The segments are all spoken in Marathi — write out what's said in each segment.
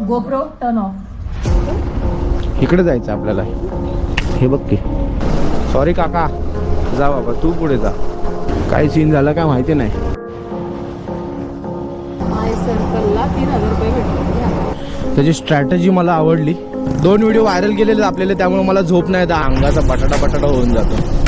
गोप्रो टर्न ऑफ इकडे जायचं आपल्याला. हे बघ की. सॉरी काका. जा बाबा तू पुढे जा. काय सीन झाला काय माहिती नाही. माय सर्कलला तीन हजार रुपये भेटले. त्याची स्ट्रॅटजी मला आवडली. दोन व्हिडिओ व्हायरल केलेले आपल्याला त्यामुळे मला झोप नाही येत. अंगाचा बटाटा बटाटा होऊन जातो.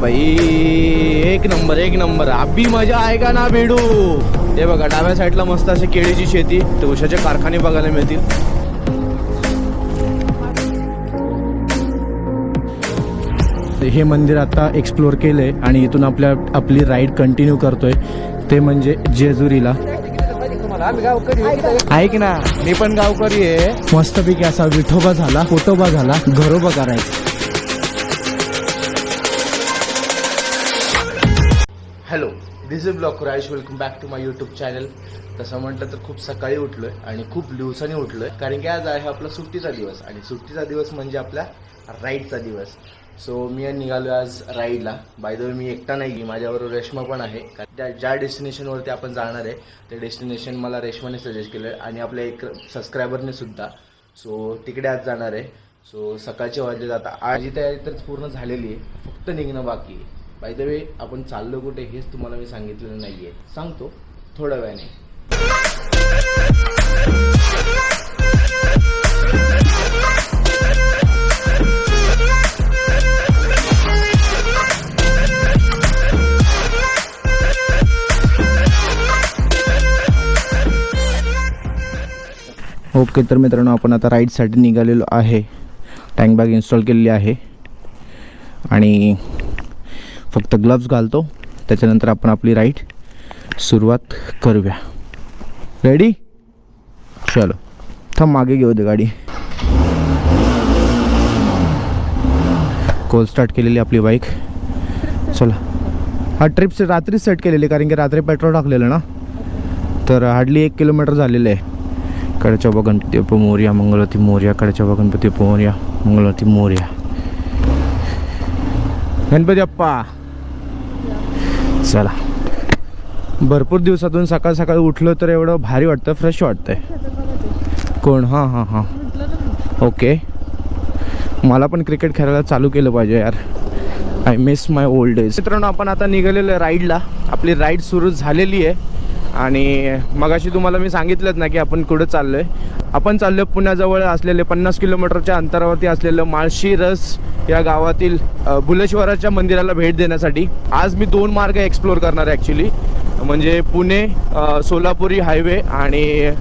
भाई एक नंबर एक नंबर. अभी मजा आहे का ना बेडू हे बघा डाव्या साईडला मस्त अशी केळीची शेती. ते उशाचे कारखाने बघायला मिळतील. हे मंदिर आता एक्सप्लोर केलंय आणि इथून आपल्या आपली राईड कंटिन्यू करतोय. ते म्हणजे जेजुरीला. ऐक ना मी पण गावकरी आहे. मस्तपैकी असा विठोबा झाला फोटोबा झाला घरोबा करायचा. Hello this is block Raish welcome back to my YouTube channel तसं म्हटलं तर खूप सकाळी उठलोय आणि खूप दिवसांनी उठलोय. कारण की आज आहे आपला सुट्टीचा दिवस आणि सुट्टीचा दिवस म्हणजे आपल्या राईडचा दिवस. सो मी निघालो आज राईडला बाय द वे मी एकटा नाही माझ्याबरोबर रेश्मा पण आहे. कारण त्या ज्या डेस्टिनेशनवरती आपण जाणार आहे ते डेस्टिनेशन मला रेश्माने सजेस्ट केलं आहे आणि आपल्या एक सबस्क्रायबरने सुद्धा. सो तिकडे आज जाणार आहे. सो सकाळचे वाजले जाता आजची तयारी तर पूर्ण झालेली आहे. फक्त निघणं बाकी आहे. बाय द वे आपण चाललो कुठे हेच तुम्हाला मी सांगितलेलं नाहीये. सांगतो थोड्या वेळाने. ओके तर मित्रांनो आपण आता राईटसाठी निघालेलो आहे. टँक बॅग इन्स्टॉल केलेली आहे. आणि फक्त ग्लव्स घालतो. त्याच्यानंतर आपण आपली राईड सुरुवात करूया. रेडी चलो. थांब मागे घेऊ दे गाडी. कोल स्टार्ट केलेली आपली बाईक चला. हा ट्रिप रात्रीच सेट केलेली कारण की रात्री पेट्रोल टाकलेलं ना. तर हार्डली एक किलोमीटर झालेलं आहे. कडच्या गणपती बाप्पा मोर्या मंगळवती मोर्या. कडच्या गणपती बाप्पा मोर्या मंगळवती मोर्या. गणपती अप्पा चला भरपूर दिवसातून सकाळ सकाळी उठलो तर एवढं भारी वाटतं फ्रेश वाटतंय. कोण? हां हां हां. ओके मला पण क्रिकेट खेळायला चालू केलं पाहिजे यार. I miss my old days मित्रांनो आपण आता निघालेलो आहे राईडला आपली राईड सुरू झालेली आहे. आणि मगाशी तुम्हाला मी सांगितलंच ना की आपण कुठं चाललो आहे आपण चाललो आहे पुण्याजवळ असलेले पन्नास किलोमीटरच्या अंतरावरती असलेलं माळशी रस या गावातील भुलेश्वराच्या बुलेश्वराच्या मंदिराला भेट देण्यासाठी आज मी दोन मार्ग एक्सप्लोर करणार आहे ॲक्च्युली म्हणजे पुणे सोलापुरी हायवे आणि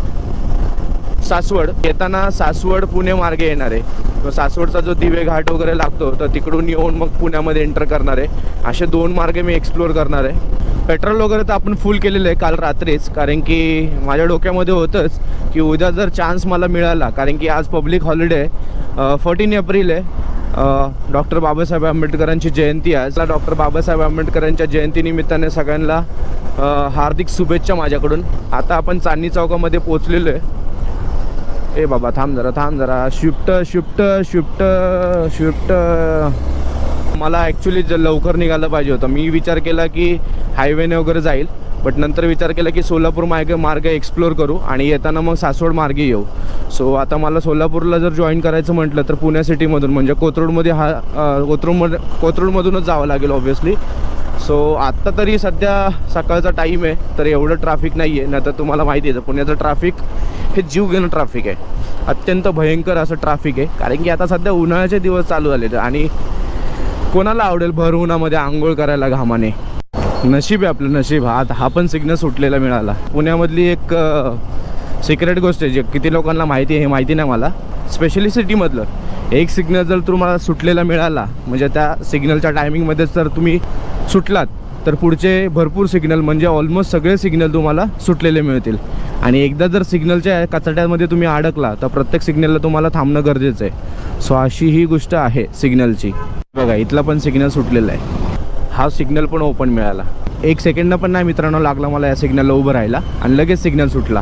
सासवड. येताना सासवड पुणे मार्गे येणार आहे. सासवडचा जो दिवे घाट वगैरे लागतो तर तिकडून येऊन मग पुण्यामध्ये एंटर करणार आहे. असे दोन मार्गे मी एक्सप्लोर करणार आहे. पेट्रोल वगैरे तर आपण फुल केलेलं आहे काल रात्रीच कारण की माझ्या डोक्यामध्ये होतंच की उद्या जर चान्स मला मिळाला कारण की आज पब्लिक हॉलिडे आहे. फोर्टीन एप्रिल आहे. डॉक्टर बाबासाहेब आंबेडकरांची जयंती आहे. आज डॉक्टर बाबासाहेब आंबेडकरांच्या जयंतीनिमित्ताने सगळ्यांना हार्दिक शुभेच्छा माझ्याकडून. आता आपण चांदणी चौकामध्ये पोचलेलो आहे. ए बाबा थांब जरा थांब जरा. शिफ्ट शिफ्ट शिफ्ट शिफ्ट मला ॲक्च्युली ज लवकर निघालं पाहिजे होतं. मी विचार केला की हायवेने वगैरे जाईल. बट नंतर विचार केला की सोलापूर मार्ग मार्ग एक्सप्लोर करू आणि येताना मग सासवड मार्गे येऊ. सो आता मला सोलापूरला जर जॉईन करायचं म्हटलं तर पुण्या सिटीमधून म्हणजे कोथरूडमध्ये हा कोथरूडमध्ये कोथरूडमधूनच जावं लागेल ऑब्व्हियसली सो आत्ता तरी सध्या सकाळचा टाईम आहे तर एवढं ट्रॅफिक नाही आहे नाही तर तुम्हाला माहिती आहे पुण्याचं ट्रॅफिक हे जीव घेणं ट्रॅफिक आहे. अत्यंत भयंकर असं ट्रॅफिक आहे. कारण की आता सध्या उन्हाळ्याचे दिवस चालू झाले आणि कोणाला आवडेल भर उन्हामध्ये आंघोळ करायला घामाने? नशीब आहे आपलं नशीब. हा हा पण सिग्नल सुटलेला मिळाला. पुण्यामधली एक सिक्रेट गोष्ट आहे जे किती लोकांना माहिती आहे हे माहिती नाही मला. स्पेशली सिटीमधलं एक सिग्नल जर तुम्हाला सुटलेला मिळाला म्हणजे त्या सिग्नलच्या टायमिंगमध्येच जर तुम्ही सुटलात तर पुढचे भरपूर सिग्नल म्हणजे ऑलमोस्ट सगळे सिग्नल तुम्हाला सुटलेले मिळतील. आणि एकदा जर सिग्नलच्या कचड्यामध्ये तुम्ही अडकला तर प्रत्येक सिग्नलला तुम्हाला थांबणं गरजेचं आहे. सो अशी ही गोष्ट आहे सिग्नलची बघा इथला पण सिग्नल सुटलेला आहे. हा सिग्नल पण ओपन मिळाला. एक सेकंड पण नाही मित्रांनो लागला मला या सिग्नलला उभं राहायला आणि लगेच सिग्नल सुटला.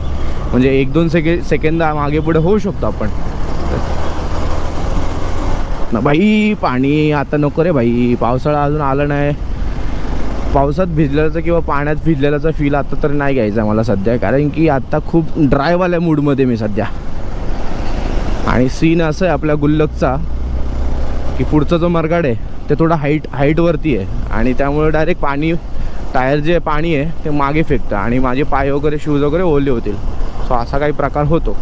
म्हणजे एक दोन सेके सेकंद मागे पुढे होऊ शकतो आपण. ना बाई पाणी आता नको रे बाई. पावसाळा अजून आला नाही. पावसात भिजलेल्याचं किंवा पाण्यात भिजलेल्याचा फील आता तर नाही घ्यायचा मला सध्या. कारण की आता खूप ड्रायवाल्या मूडमध्ये मी सध्या. आणि सीन असं आहे आपल्या गुल्लकचा. की पुढचा जो मरगाड आहे ते थोडा हाईट हाईटवरती आहे. आणि त्यामुळे डायरेक्ट पाणी टायर जे पाणी आहे ते मागे फेकतं. आणि माझे पाय वगैरे शूज वगैरे ओले होतील. सो असा काही प्रकार होतो.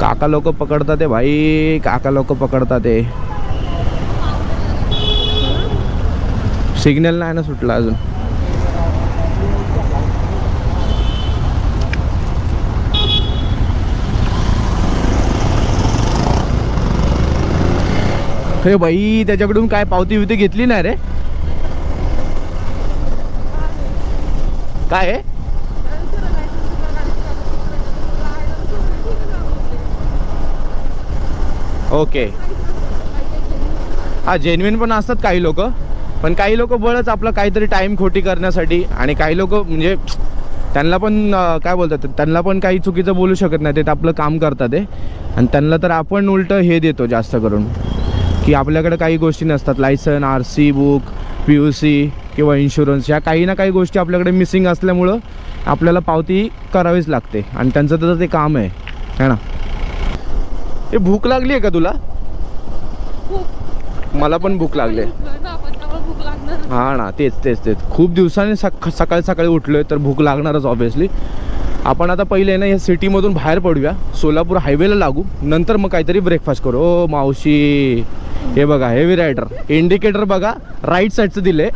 काका लोक पकडतात ते भाई. काका लोक पकडतात ते. सिग्नल नाही ना सुटला अजून. अरे बाई त्याच्याकडून काय पावती बिवती घेतली नाही रे? काय आहे ओके. हा जेन्युन पण असतात काही लोक. पण काही लोक बळच आपलं काहीतरी टाइम खोटी करण्यासाठी आणि काही लोक म्हणजे त्यांना पण काय बोलतात त्यांना पण काही चुकीचं बोलू शकत नाही. ते आपलं काम करतात ते आणि त्यांना तर आपण उलट हे देतो जास्त करून. की आपल्याकडे काही गोष्टी नसतात. License R C book P U C किंवा इन्शुरन्स ह्या काही ना काही गोष्टी आपल्याकडे मिसिंग असल्यामुळं आपल्याला पावती करावीच लागते. आणि त्यांचं तर ते काम आहे. है ना? हे भूक लागली आहे का तुला? मला पण भूक लागली आहे. हा ना तेच तेच तेच. खूप दिवसांनी सक सकाळी सकाळी उठलोय तर भूक लागणारच ऑब्विसली आपण आता पहिले ना या सिटीमधून बाहेर पडूया. सोलापूर हायवेला लागू. नंतर मग काहीतरी ब्रेकफास्ट करू. ओ मावशी. हे बघा हेवी रायडर इंडिकेटर बघा राईट साईडचं दिले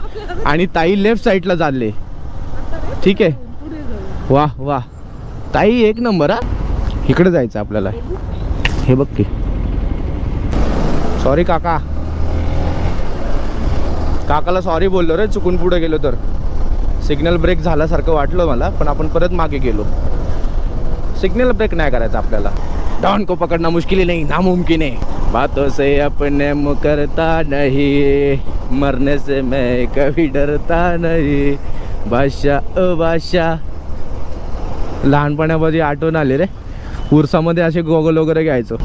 आणि ताई लेफ्ट साईडला चालले ठीक आहे? वा वा ताई एक नंबर हा. इकडे जायचं आपल्याला. हे बघ की. सॉरी काका. काकाला सॉरी बोललो रे चुकून पुढे गेलो तर. सिग्नल ब्रेक झाल्यासारखं वाटलं मला पण आपण परत मागे गेलो. सिग्नल ब्रेक नाही करायचा आपल्याला. डॉन को पकडना मुश्किल ही नहीं नामुमकिन है। बातों से अपने मुकरता नहीं मरने से मैं कभी डरता नहीं। बादशाह अ बादशाह। लहानपणामध्ये आठवण आले रे उरसामध्ये असे गोगल वगैरे घ्यायचो।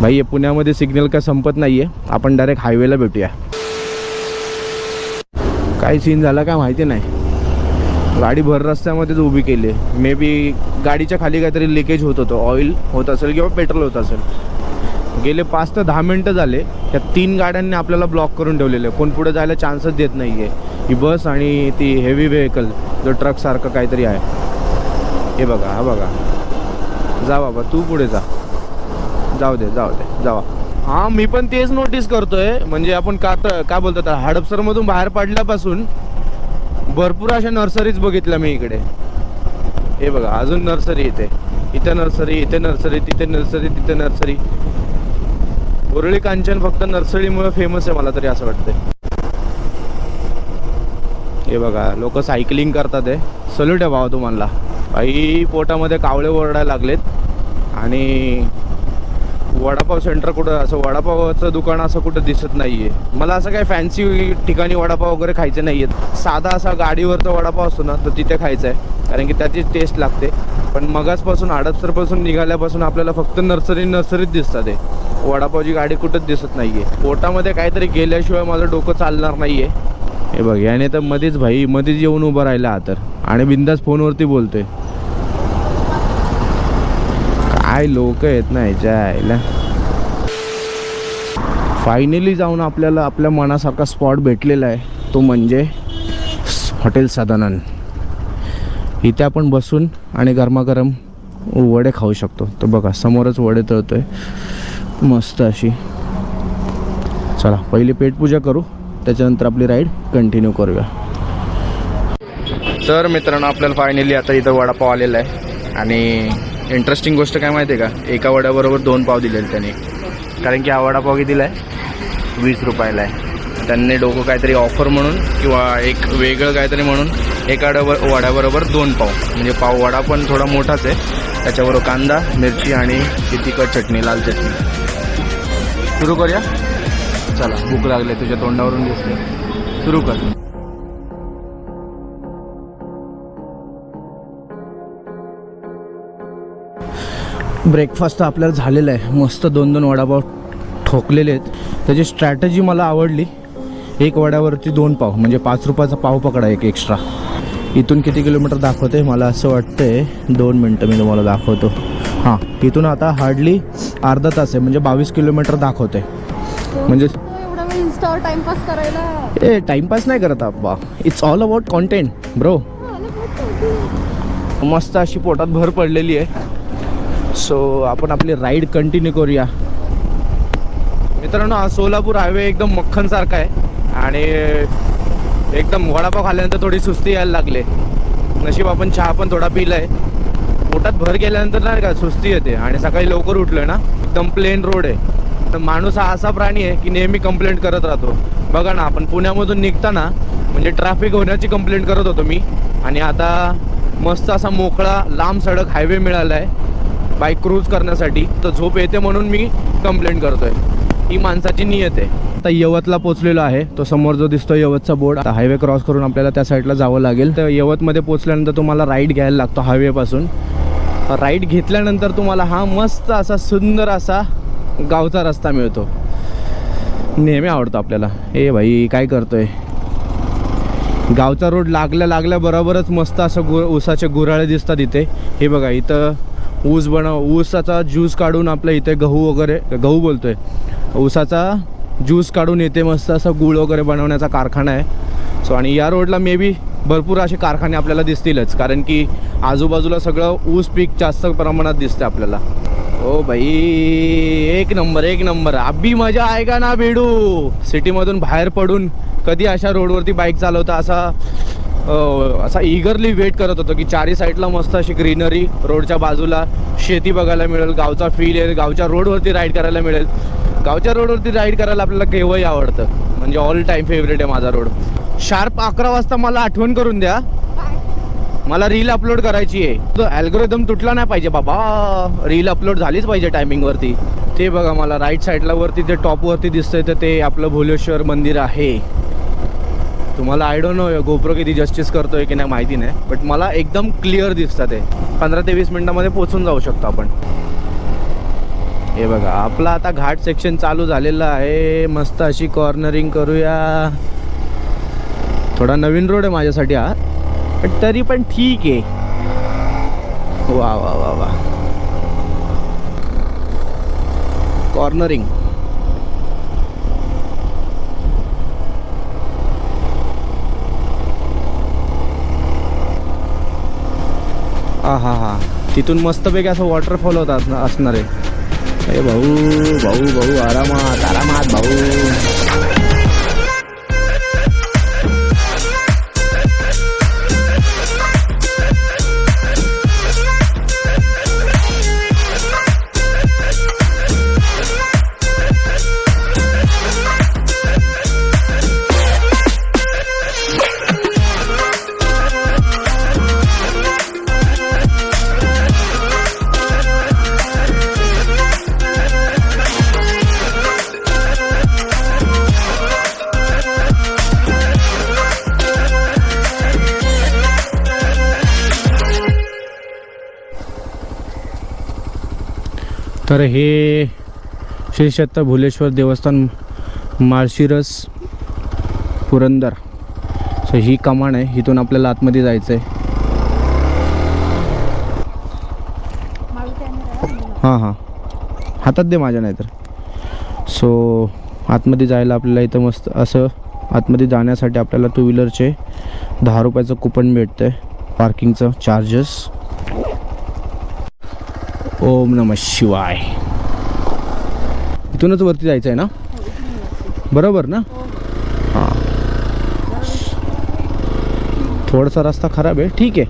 भाई हे पुण्यामध्ये सिग्नल काय संपत नाहीये आपण डायरेक्ट हायवेला भेटूया. काय सीन झाला काय माहिती नाही. गाडी भर रस्त्यामध्येच उभी केली मे बी गाडीच्या खाली काहीतरी लिकेज होत होतं ऑइल होत असेल किंवा पेट्रोल होत असेल. गेले पाच ते दहा मिनटं झाले त्या तीन गाड्यांनी आपल्याला ब्लॉक करून ठेवलेले. कोण पुढे जायला चान्सच देत नाही आहे ही बस आणि ती हेवी व्हेकल जो ट्रकसारखं काहीतरी आहे. हे बघा हा बघा. जा बाबा तू पुढे जा. जाऊ दे जाऊ दे जावा. हां मी पण तेच नोटीस करतोय. म्हणजे आपण का तर काय बोलतात हडपसरमधून बाहेर पडल्यापासून भरपूर अशा नर्सरीज बघितल्या मी इकडे. हे बघा अजून नर्सरी इथे. इथे नर्सरी इथे नर्सरी तिथे नर्सरी तिथे नर्सरी उरळी कांचन फक्त नर्सरीमुळे फेमस आहे मला तरी असं वाटतंय. हे बघा लोक सायकलिंग करतात आहे सल्यूट आहे भावा तुम्हाला. काही पोटामध्ये कावळे ओरडायला लागलेत. आणि वडापाव सेंटर कुठं असं वडापावाचं दुकान असं कुठं दिसत नाहीये. मला असं काही फॅन्सी ठिकाणी वडापाव वगैरे खायचे नाही आहेत साधा असा गाडीवरचा वडापाव असतो ना तर तिथे खायचा आहे कारण की त्याची टेस्ट लागते. पण मगासपासून हडपसरपासून निघाल्यापासून आपल्याला फक्त नर्सरी नर्सरीत दिसतात आहे वडापावची गाडी कुठंच दिसत नाहीये. पोटामध्ये काहीतरी गेल्याशिवाय माझं डोकं चालणार नाहीये. हे बघ याने तर मध्येच भाई मध्येच येऊन उभं राहिला हा तर. आणि बिंदास फोनवरती बोलतोय. काय लोक आहेत ना याच्या आईला फायनली जाऊन आपल्याला आपल्या मनासारखा स्पॉट भेटलेला आहे. तो म्हणजे हॉटेल सदानंद. इथे आपण बसून आणि गरमागरम वडे खाऊ शकतो. तर बघा समोरच वडे तळतोय. मस्त अशी. चला पहिली पेटपूजा करू. त्याच्यानंतर आपली राईड कंटिन्यू करूया. तर मित्रांनो आपल्याला फायनली आता इथं वडापाव आलेला आहे. आणि इंटरेस्टिंग गोष्ट काय माहिती आहे का? एका वड्याबरोबर दोन पाव दिलेले त्यांनी. कारण की हा वडापाव कितीला आहे? वीस रुपयाला आहे. त्यांनी डोकं काहीतरी ऑफर म्हणून किंवा एक वेगळं काहीतरी म्हणून एका वड्याबरोबर दोन पाव. म्हणजे पाव वडा पण थोडा मोठाच आहे. त्याच्याबरोबर कांदा मिरची आणि ती तिखट चटणी लाल चटणी. सुरू करूया? चला भूक लागले तुझ्या तोंडावरून दिसते. सुरू कर. ब्रेकफास्ट तर आपल्याला झालेला आहे. मस्त दोन दोन वडापाव ठोकलेले आहेत. त्याची स्ट्रॅटजी मला आवडली. एक वड्यावरती दोन पाव म्हणजे पाच रुपयाचा पाव पकडा एक एक्स्ट्रा इथून किती किलोमीटर दाखवते मला असं वाटतंय दोन मिनटं मी तुम्हाला दाखवतो. हां इथून आता हार्डली अर्धा तास आहे म्हणजे बावीस किलोमीटर दाखवते म्हणजे करायला. ए टाइमपास नाही करत आप्पा it's all about content bro मस्त अशी पोटात भर पडलेली आहे. सो आपण आपली राईड कंटिन्यू करूया. मित्रांनो हा सोलापूर हायवे एकदम मक्खनसारखा आहे. आणि एकदम वडापाव खाल्ल्यानंतर थोडी सुस्ती यायला लागले. नशीब आपण चहा पण थोडा पिलाय. पोटात भर गेल्यानंतर नाही का सुस्ती येते. आणि सकाळी लवकर उठलोय ना एकदम प्लेन रोड आहे. तर माणूस हा असा प्राणी आहे की नेहमी कंप्लेंट करत राहतो. बघा ना आपण पुण्यामधून निघताना म्हणजे ट्रॅफिक होण्याची कंप्लेंट करत होतो मी. आणि आता मस्त असा मोकळा लांब सडक हायवे मिळाला आहे बाईक क्रूज करण्यासाठी. तर झोप येते म्हणून मी कंप्लेंट करतोय. ही माणसाची नियत आहे. आता यवतला पोहोचलेलो आहे. तो समोर जो दिसतो यवतचा बोर्ड आता हायवे क्रॉस करून आपल्याला त्या साईडला जावं लागेल. तर यवतमध्ये पोहोचल्यानंतर तुम्हाला राईड घ्यायला लागतो हायवेपासून राईड घेतल्यानंतर तुम्हाला हा मस्त असा सुंदर असा गावचा रस्ता मिळतो. नेहमी आवडतो आपल्याला. ए भाई काय करतोय? गावचा रोड लागल्या लागल्या बरोबरच मस्त असं गु ऊसाचे गुराळे दिसतात इथे. हे बघा इथं ऊस बनव ऊसाचा ज्यूस काढून आपल्या इथे गहू वगैरे गहू बोलतोय. ऊसाचा ज्यूस काढून येते मस्त असं गूळ वगैरे बनवण्याचा कारखाना आहे. सो आणि या रोडला मे बी भरपूर असे कारखाने आपल्याला दिसतीलच कारण की आजूबाजूला सगळं ऊस पीक जास्त प्रमाणात दिसतं आपल्याला. ओ भाई एक नंबर एक नंबर. अभी मजा आहे का ना बेडू सिटीमधून बाहेर पडून कधी अशा रोडवरती बाईक चालवता असा असा इगरली वेट करत होतो की चारी साईडला मस्त अशी ग्रीनरी रोडच्या बाजूला शेती बघायला मिळेल गावचा फील आहे गावच्या रोडवरती राईड करायला मिळेल. गावच्या रोडवरती राईड करायला आपल्याला केव्हाही आवडतं. म्हणजे ऑल टाईम फेवरेट आहे माझा रोड शार्प अकरा वाजता मला आठवण करून द्या. मला रील अपलोड करायची आहे. तो अल्गोरिदम तुटला नाही पाहिजे बाबा. रील अपलोड झालीच पाहिजे टायमिंगवरती ते बघा मला राईट साईडला वरती ते टॉपवरती दिसतंय तर ते आपलं भोलेश्वर मंदिर आहे. तुम्हाला आय डोंट नो गोप्रो किती जस्टिस करतोय की नाही माहिती नाही बट मला एकदम क्लिअर दिसतं ते पंधरा ते वीस मिनिटामध्ये पोचून जाऊ शकतो आपण. हे बघा आपला आता घाट सेक्शन चालू झालेलं आहे. मस्त अशी कॉर्नरिंग करूया. थोडा नवीन रोड आहे माझ्यासाठी हा पण तरी पण ठीक आहे. वा वा वा वा. कॉर्नरिंग हा हा हा. तिथून मस्तपैकी असं वॉटरफॉल होत असणार असणार आहे. अरे भाऊ भाऊ भाऊ आरामात आरामात भाऊ. तर हे श्री भुलेश्वर देवस्थान माळशिरस पुरंदर. सो ही कमान आहे. इथून आपल्याला आतमध्ये जायचं आहे हां हां. हातात दे माझ्या नाहीतर. सो आतमध्ये जायला आपल्याला इथं मस्त असं आतमध्ये जाण्यासाठी आपल्याला टू व्हीलरचे दहा रुपयाचं कुपन भेटतं आहे पार्किंगचं चार्जेस ओम नम शिवाय. इथूनच वरती जायचं आहे ना? बरोबर ना? हां. थोडासा रस्ता खराब आहे. ठीक आहे.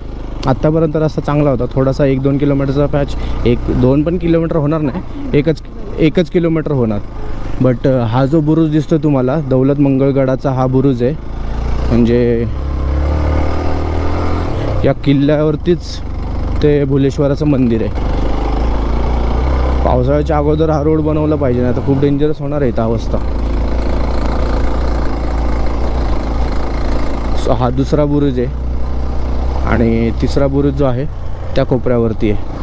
आत्तापर्यंत रस्ता चांगला होता. थोडासा एक दोन किलोमीटरचा पॅच एक दोन पण किलोमीटर होणार नाही. एकच एकच किलोमीटर होणार. बट हा जो बुरुज दिसतो तुम्हाला दौलत मंगळगडाचा हा बुरुज आहे. म्हणजे या किल्ल्यावरतीच ते भुलेश्वराचं मंदिर आहे. पावसाळ्याच्या अगोदर हा रोड बनवला पाहिजे नाही तर खूप डेंजरस होणार आहे इथं अवस्था. सो हा दुसरा बुरुज आहे. आणि तिसरा बुरुज जो आहे त्या कोपऱ्यावरती आहे.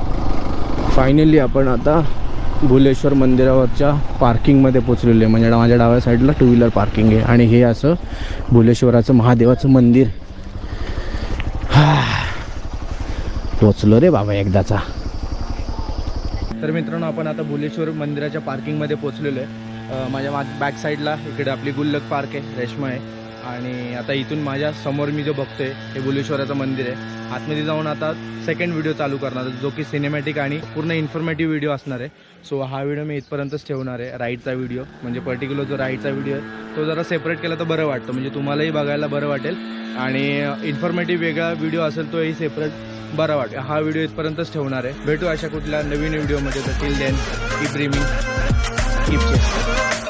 फायनली आपण आता भुलेश्वर मंदिरावरच्या पार्किंगमध्ये पोचलेलो आहे. म्हणजे माझ्या डाव्या साईडला टू व्हीलर पार्किंग आहे. आणि हे असं भुलेश्वराचं महादेवाचं मंदिर. हा. पोचलो रे बाबा एकदाचा. तर मित्रांनो आपण आता भुलेश्वर मंदिराच्या पार्किंगमध्ये पोचलेलो आहे. माझ्या मा बॅक साईडला इकडे आपली गुल्लक पार्क आहे रेशमा आहे. आणि आता इथून माझ्यासमोर मी जो बघतोय हे भुलेश्वराचं मंदिर आहे. आतमध्ये जाऊन आता सेकंड व्हिडिओ चालू करणार जो की सिनेमॅटिक आणि पूर्ण इन्फॉर्मेटिव्ह व्हिडिओ असणार आहे. सो हा व्हिडिओ मी इथपर्यंतच ठेवणार आहे राईडचा व्हिडिओ म्हणजे पर्टिक्युलर जो राईडचा व्हिडिओ आहे तो जरा सेपरेट केला तर बरं वाटतं. म्हणजे तुम्हालाही बघायला बरं वाटेल. आणि इन्फॉर्मेटिव्ह वेगळा व्हिडिओ असेल तोही सेपरेट बरं वाटेल. हा व्हिडिओ इथपर्यंतच ठेवणार आहे. भेटू अशा कुठल्या नवीन व्हिडिओमध्ये. तर till then keep dreaming keep chase